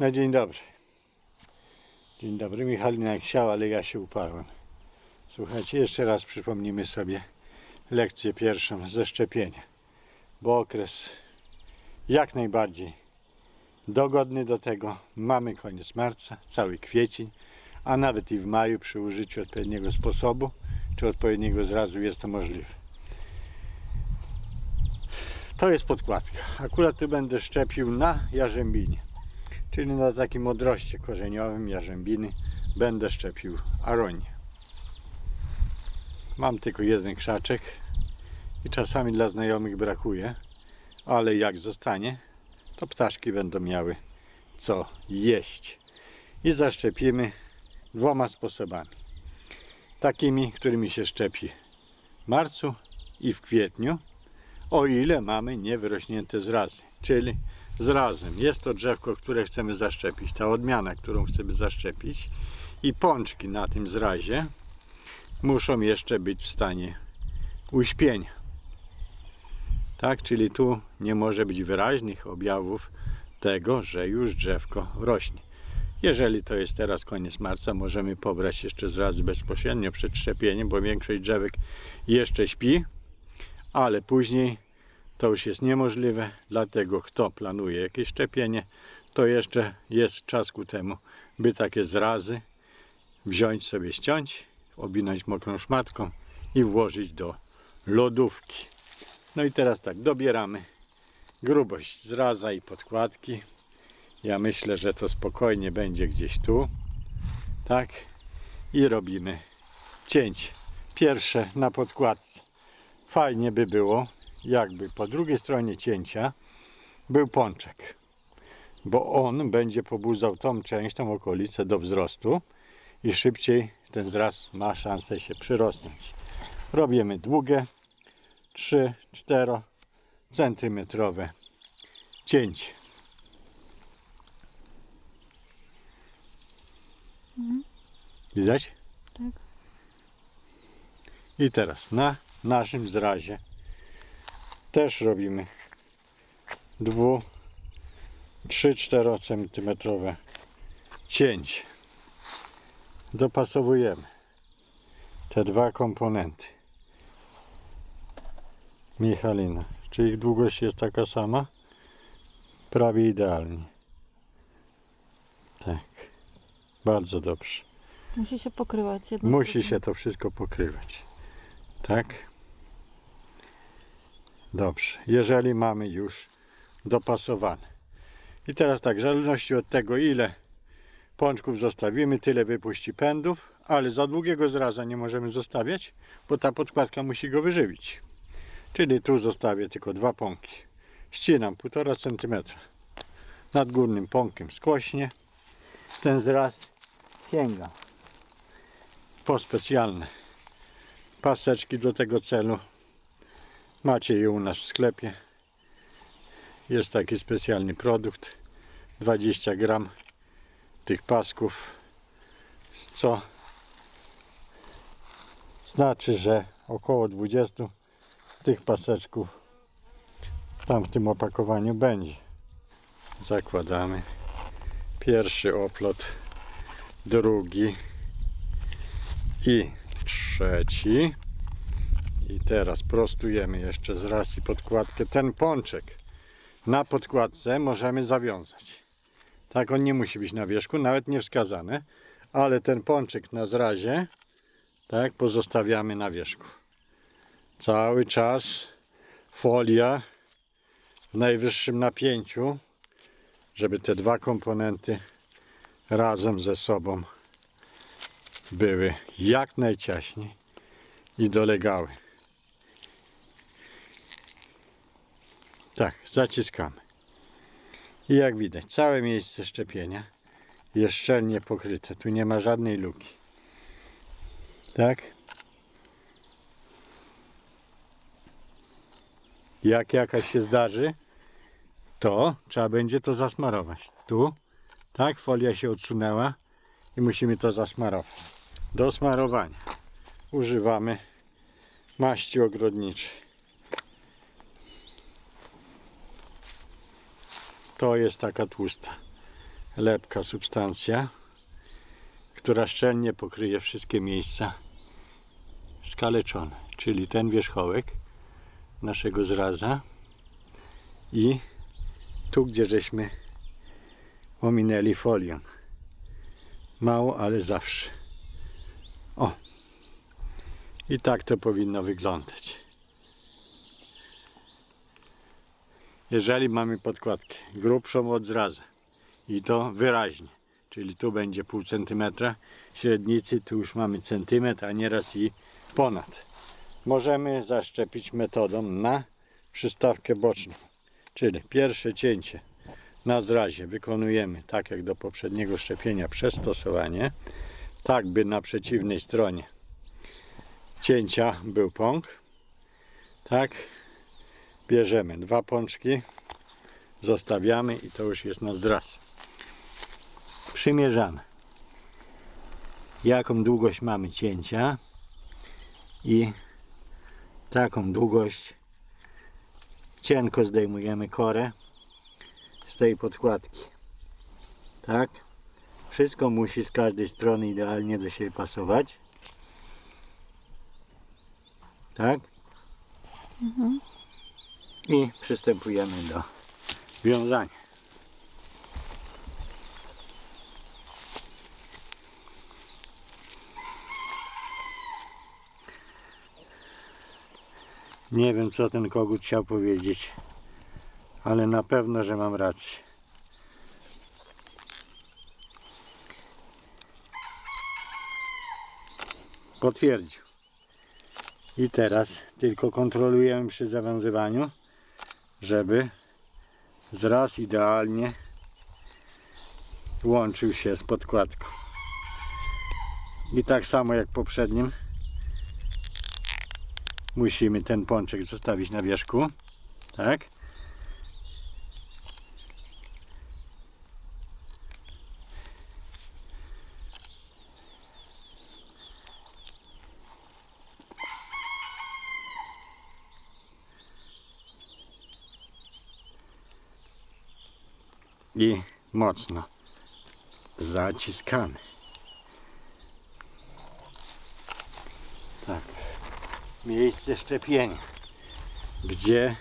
No dzień dobry. Dzień dobry. Michalina jak chciała, ale ja się uparłem. Słuchajcie, jeszcze raz przypomnimy sobie lekcję pierwszą ze szczepienia. Bo okres jak najbardziej dogodny do tego. Mamy koniec marca, cały kwiecień, a nawet i w maju przy użyciu odpowiedniego sposobu czy odpowiedniego zrazu jest to możliwe. To jest podkładka. Akurat tu będę szczepił na jarzębinie, czyli na takim odroście korzeniowym jarzębiny będę szczepił aronię. Mam tylko jeden krzaczek i czasami dla znajomych brakuje, ale jak zostanie, to ptaszki będą miały co jeść. I zaszczepimy dwoma sposobami. Takimi, którymi się szczepi w marcu i w kwietniu, o ile mamy niewyrośnięte zrazy. Czyli zrazem jest to drzewko, które chcemy zaszczepić, ta odmiana, którą chcemy zaszczepić i pączki na tym zrazie muszą jeszcze być w stanie uśpienia. Tak, czyli tu nie może być wyraźnych objawów tego, że już drzewko rośnie. Jeżeli to jest teraz koniec marca, możemy pobrać jeszcze zrazy bezpośrednio przed szczepieniem, bo większość drzewek jeszcze śpi, ale później to już jest niemożliwe, dlatego kto planuje jakieś szczepienie, to jeszcze jest czas ku temu, by takie zrazy wziąć sobie, ściąć, obinąć mokrą szmatką i włożyć do lodówki. No i teraz tak, dobieramy grubość zraza i podkładki. Ja myślę, że to spokojnie będzie gdzieś tu. Tak. I robimy cięcie. Pierwsze na podkładce. Fajnie by było, jakby po drugiej stronie cięcia był pączek. Bo on będzie pobudzał tą część, tą okolicę do wzrostu i szybciej ten zraz ma szansę się przyrosnąć. Robimy długie 3-4 centymetrowe cięcie. Widać? Tak. I teraz na naszym zrazie też robimy dwu 3-4 centymetrowe cięcie. Dopasowujemy te dwa komponenty. Michalina, czy ich długość jest taka sama? Prawie idealnie. Tak. Bardzo dobrze. Musi się pokrywać Musi się to wszystko pokrywać. Tak? Dobrze. Jeżeli mamy już dopasowane. I teraz tak, w zależności od tego ile pączków zostawimy, tyle wypuści pędów, ale za długiego zraza nie możemy zostawiać, bo ta podkładka musi go wyżywić. Czyli tu zostawię tylko dwa pąki. Ścinam 1,5 cm. Nad górnym pąkiem skośnie. Ten zraz sięga po specjalne paseczki do tego celu. Macie je u nas w sklepie. Jest taki specjalny produkt. 20 gram tych pasków, co znaczy, że około 20 tych paseczków tam w tym opakowaniu będzie. Zakładamy. Pierwszy oplot, drugi, i trzeci. I teraz prostujemy jeszcze z i podkładkę. Ten pączek na podkładce możemy zawiązać. Tak, on nie musi być na wierzchu, nawet nie wskazane, ale ten pączek na zrazie tak pozostawiamy na wierzchu. Cały czas folia w najwyższym napięciu, żeby te dwa komponenty razem ze sobą były jak najciaśniej i dolegały. Tak, zaciskamy. I jak widać, całe miejsce szczepienia jest szczelnie pokryte. Tu nie ma żadnej luki. Tak? Jak jakaś się zdarzy, to trzeba będzie to zasmarować. Tu, tak, folia się odsunęła i musimy to zasmarować. Do smarowania używamy maści ogrodniczej. To jest taka tłusta. lepka substancja, która szczelnie pokryje wszystkie miejsca skaleczone, czyli ten wierzchołek naszego zraza i tu, gdzie żeśmy ominęli folią. Mało, ale zawsze. O! I tak to powinno wyglądać. Jeżeli mamy podkładkę grubszą od zraza i to wyraźnie, czyli tu będzie pół centymetra średnicy, tu już mamy centymetr, a nieraz i ponad. Możemy zaszczepić metodą na przystawkę boczną, czyli pierwsze cięcie na zrazie wykonujemy tak jak do poprzedniego szczepienia przez stosowanie, tak by na przeciwnej stronie cięcia był pąk. Tak, bierzemy dwa pączki, zostawiamy i to już jest na zraz. Przymierzamy. Jaką długość mamy cięcia i taką długość cienko zdejmujemy korę z tej podkładki. Tak? Wszystko musi z każdej strony idealnie do siebie pasować. Tak? I przystępujemy do wiązania. Nie wiem co ten kogut chciał powiedzieć, ale na pewno, że mam rację. Potwierdził. I teraz tylko kontrolujemy przy zawiązywaniu, żeby zraz idealnie łączył się z podkładką. I tak samo jak poprzednim musimy ten pączek zostawić na wierzchu. Tak? I mocno zaciskamy. Tak. Miejsce szczepienia, gdzie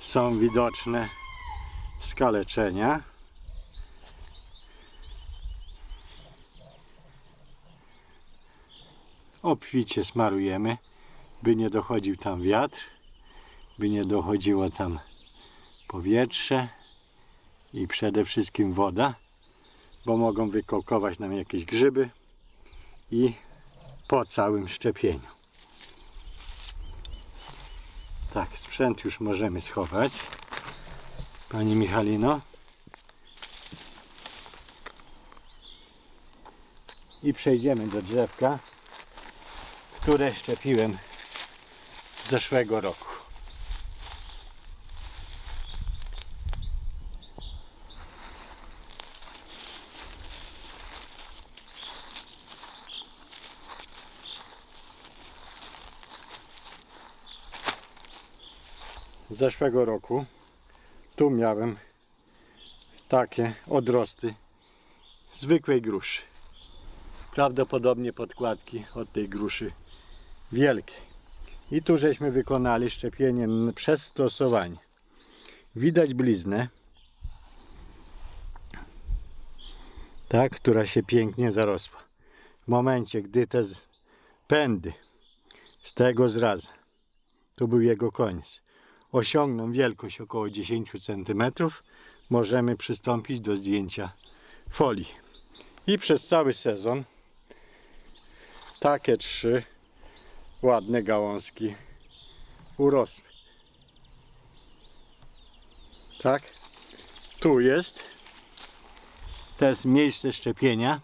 są widoczne skaleczenia. Obficie smarujemy, by nie dochodził tam wiatr, by nie dochodziło tam powietrze i przede wszystkim woda, bo mogą wykołkować nam jakieś grzyby i po całym szczepieniu. Tak, sprzęt już możemy schować. Pani Michalino. I przejdziemy do drzewka, które szczepiłem z zeszłego roku. Zeszłego roku tu miałem takie odrosty zwykłej gruszy. Prawdopodobnie podkładki od tej gruszy wielkiej. I tu żeśmy wykonali szczepienie przez stosowanie. Widać bliznę, tak, która się pięknie zarosła. W momencie, gdy te pędy z tego zraza, tu był jego koniec, osiągną wielkość około 10 cm, możemy przystąpić do zdjęcia folii. I przez cały sezon takie trzy ładne gałązki urosły. Tak? Tu jest. To jest miejsce szczepienia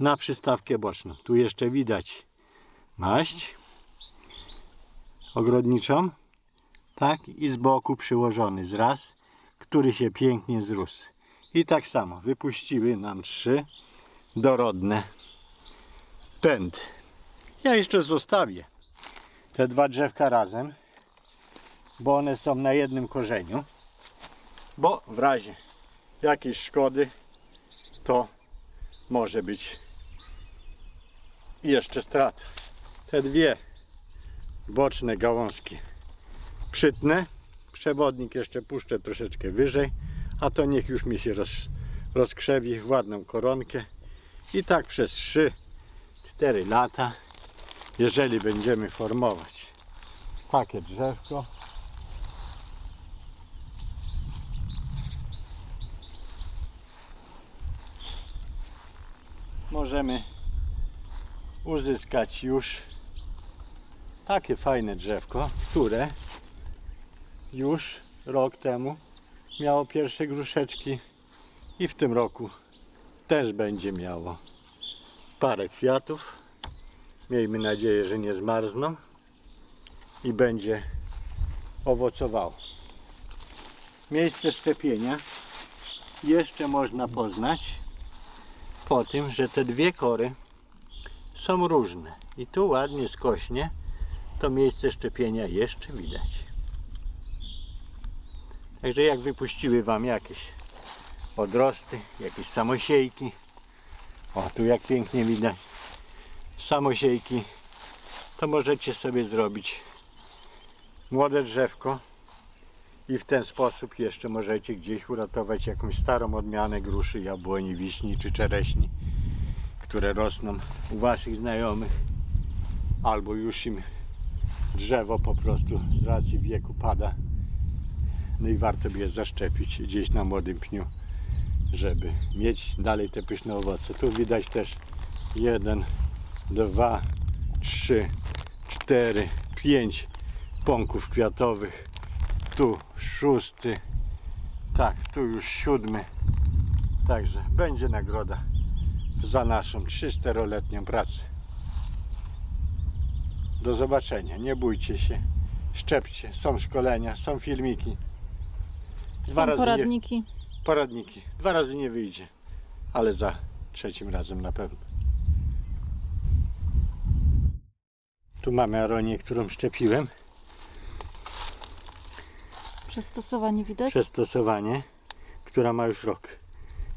na przystawkę boczną. Tu jeszcze widać maść ogrodniczą tak i z boku przyłożony zraz, który się pięknie zrósł. I tak samo wypuściły nam trzy dorodne pędy. Ja jeszcze zostawię te dwa drzewka razem, bo one są na jednym korzeniu, bo w razie jakiejś szkody to może być jeszcze strata. Te dwie boczne gałązki przytnę, przewodnik jeszcze puszczę troszeczkę wyżej, a to niech już mi się roz, rozkrzewi w ładną koronkę. I tak przez 3-4 lata, jeżeli będziemy formować takie drzewko, możemy uzyskać już takie fajne drzewko, które już rok temu miało pierwsze gruszeczki i w tym roku też będzie miało parę kwiatów. Miejmy nadzieję, że nie zmarzną i będzie owocowało. Miejsce szczepienia jeszcze można poznać po tym, że te dwie kory są różne. I tu ładnie skośnie to miejsce szczepienia jeszcze widać. Także jak wypuściły Wam jakieś odrosty, jakieś samosiejki, o tu jak pięknie widać, samosiejki, to możecie sobie zrobić młode drzewko i w ten sposób jeszcze możecie gdzieś uratować jakąś starą odmianę gruszy, jabłoni, wiśni czy czereśni, które rosną u Waszych znajomych albo już im drzewo po prostu z racji wieku pada. No i warto by je zaszczepić gdzieś na młodym pniu, żeby mieć dalej te pyszne owoce. Tu widać też jeden, dwa, trzy, cztery, pięć pąków kwiatowych. Tu szósty, tak, tu już siódmy. Także będzie nagroda za naszą 3-4-letnią pracę. Do zobaczenia, nie bójcie się, szczepcie, są szkolenia, są filmiki. Dwa Są razy nie, poradniki. poradniki. Dwa razy nie wyjdzie, ale za trzecim razem na pewno. Tu mamy aronię, którą szczepiłem. Przystosowanie widać. Przez stosowanie, która ma już rok.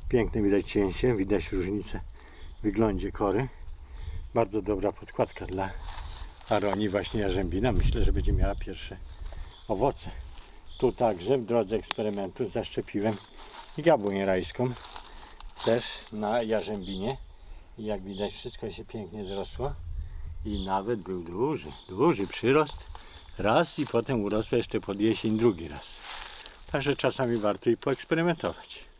Piękne widać cięcie, widać różnicę w wyglądzie kory. Bardzo dobra podkładka dla aronii właśnie jarzębina. Myślę, że będzie miała pierwsze owoce. Tu także w drodze eksperymentu zaszczepiłem jabłoń rajską też na jarzębinie. I jak widać wszystko się pięknie zrosło i nawet był duży, duży przyrost raz i potem urosła jeszcze pod jesień drugi raz. Także czasami warto i poeksperymentować.